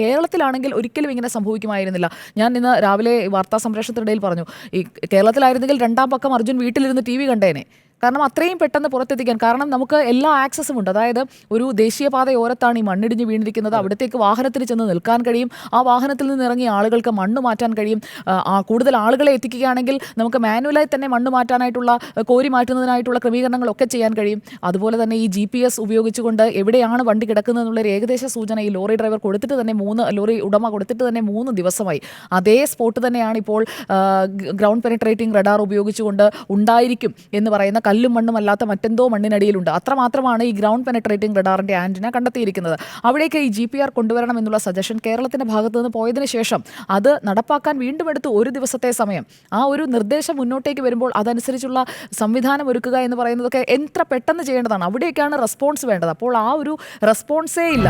കേരളത്തിലാണെങ്കിൽ ഒരിക്കലും ഇങ്ങനെ സംഭവിക്കുമായിരുന്നില്ല. ഞാൻ ഇന്ന് രാവിലെ വാർത്താ സംപ്രേഷണത്തിനിടയിൽ പറഞ്ഞു ഈ കേരളത്തിലായിരുന്നെങ്കിൽ രണ്ടാം പക്കം അർജുൻ വീട്ടിലിരുന്ന് ടി വി കണ്ടേനെ. കാരണം അത്രയും പെട്ടെന്ന് പുറത്തെത്തിക്കാൻ. കാരണം നമുക്ക് എല്ലാ ആക്സസും ഉണ്ട്. അതായത് ഒരു ദേശീയപാത ഓരത്താണ് ഈ മണ്ണിടിഞ്ഞ് വീണിരിക്കുന്നത്. അവിടത്തേക്ക് വാഹനത്തിൽ ചെന്ന് നിൽക്കാൻ കഴിയും. ആ വാഹനത്തിൽ നിന്ന് ഇറങ്ങി ആളുകൾക്ക് മണ്ണ് മാറ്റാൻ കഴിയും. കൂടുതൽ ആളുകളെ എത്തിക്കുകയാണെങ്കിൽ നമുക്ക് മാനുവലായി തന്നെ മണ്ണ് മാറ്റാനായിട്ടുള്ള കോരി മാറ്റുന്നതിനായിട്ടുള്ള ക്രമീകരണങ്ങളൊക്കെ ചെയ്യാൻ കഴിയും. അതുപോലെ തന്നെ ഈ ജി പി എസ് ഉപയോഗിച്ചുകൊണ്ട് എവിടെയാണ് വണ്ടി കിടക്കുന്നത് എന്നുള്ളൊരു ഏകദേശ സൂചന ഈ ലോറി ഡ്രൈവർ കൊടുത്തിട്ട് തന്നെ മൂന്ന് ലോറി ഉടമ കൊടുത്തിട്ട് തന്നെ മൂന്ന് ദിവസമായി. അതേ സ്പോട്ട് തന്നെയാണ് ഇപ്പോൾ ഗ്രൗണ്ട് പെനിട്രേറ്റിംഗ് റഡാർ ഉപയോഗിച്ചുകൊണ്ട് ഉണ്ടായിരിക്കും എന്ന് പറയുന്ന കല്ലും മണ്ണും അല്ലാത്ത മറ്റെന്തോ മണ്ണിനടിയിലുണ്ട്. അത്രമാത്രമാണ് ഈ ഗ്രൗണ്ട് പെനട്രേറ്റിംഗ് റഡാറിന്റെ ആന്റിന കണ്ടെത്തിയിരിക്കുന്നത്. അവിടേക്ക് ഈ ജി പി ആർ കൊണ്ടുവരണം എന്നുള്ള സജഷൻ കേരളത്തിന്റെ ഭാഗത്തു നിന്ന് പോയതിനു ശേഷം അത് നടപ്പാക്കാൻ വീണ്ടും എടുത്ത് ഒരു ദിവസത്തെ സമയം. ആ ഒരു നിർദ്ദേശം മുന്നോട്ടേക്ക് വരുമ്പോൾ അതനുസരിച്ചുള്ള സംവിധാനം ഒരുക്കുക എന്ന് പറയുന്നതൊക്കെ എത്ര പെട്ടെന്ന് ചെയ്യേണ്ടതാണ്. അവിടേക്കാണ് റെസ്പോൺസ് വേണ്ടത്. അപ്പോൾ ആ ഒരു റെസ്പോൺസേ ഇല്ല.